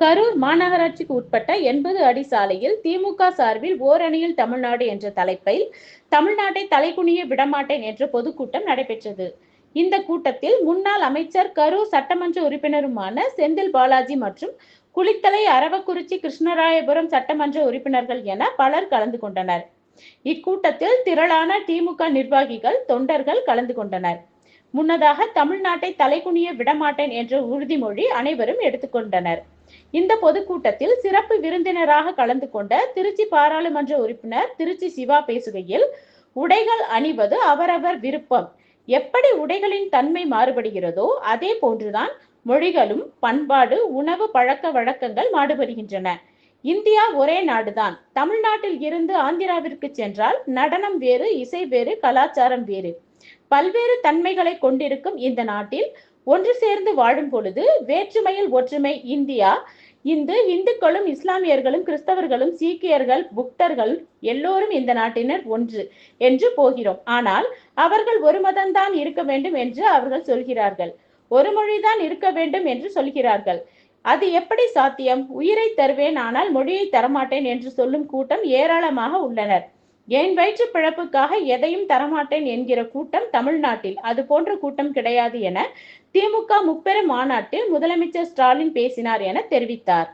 கரூர் மாநகராட்சிக்கு உட்பட்ட எண்பது அடி சாலையில் திமுக சார்பில் ஓரணியில் தமிழ்நாடு என்ற தலைப்பில் தமிழ்நாட்டை தலைக்குனிய விடமாட்டேன் என்ற பொதுக்கூட்டம் நடைபெற்றது. இந்த கூட்டத்தில் முன்னாள் அமைச்சர் கரூர் சட்டமன்ற உறுப்பினருமான செந்தில் பாலாஜி மற்றும் குளித்தலை அரவக்குறிச்சி கிருஷ்ணராயபுரம் சட்டமன்ற உறுப்பினர்கள் என பலர் கலந்து கொண்டனர். இக்கூட்டத்தில் திரளான திமுக நிர்வாகிகள் தொண்டர்கள் கலந்து கொண்டனர். முன்னதாக தமிழ்நாட்டை தலைக்குனிய விடமாட்டேன் என்ற உறுதிமொழி அனைவரும் எடுத்துக்கொண்டனர். இந்த பொதுக்கூட்டத்தில் சிறப்பு விருந்தினராக கலந்து கொண்ட திருச்சி பாராளுமன்ற உறுப்பினர் திருச்சி சிவா பேசுகையில் உடைகள் அணிவது அவரவர் விருப்பம். எப்படி உடைகளின் தன்மை மாறுபடுகிறதோ அதே போன்றுதான் மொழிகளும் பண்பாடு உணவு பழக்க வழக்கங்கள் மாறுபடுகின்றன. இந்தியா ஒரே நாடுதான். தமிழ்நாட்டில் இருந்து ஆந்திராவிற்கு சென்றால் நடனம் வேறு இசை வேறு கலாச்சாரம் வேறு. பல்வேறு தன்மைகளை கொண்டிருக்கும் இந்த நாட்டில் ஒன்று சேர்ந்து வாழும் பொழுது வேற்றுமையில் ஒற்றுமை இந்தியா. இந்து இந்துக்களும் இஸ்லாமியர்களும் கிறிஸ்தவர்களும் சீக்கியர்கள் புக்தர்கள் எல்லோரும் இந்த நாட்டினர் ஒன்று என்று போகிறோம். ஆனால் அவர்கள் ஒரு மதம்தான் இருக்க வேண்டும் என்று அவர்கள் சொல்கிறார்கள். ஒரு மொழிதான் இருக்க வேண்டும் என்று சொல்கிறார்கள். அது எப்படி சாத்தியம்? உயிரை தருவேன் ஆனால் மொழியை தரமாட்டேன் என்று சொல்லும் கூட்டம் ஏராளமாக உள்ளனர். என் வயிற்று பிழப்புக்காக எதையும் தரமாட்டேன் என்கிற கூட்டம் தமிழ்நாட்டில். அது போன்ற கூட்டம் கிடையாது என திமுக முப்பெரும் மாநாட்டில் முதலமைச்சர் ஸ்டாலின் பேசினார் என தெரிவித்தார்.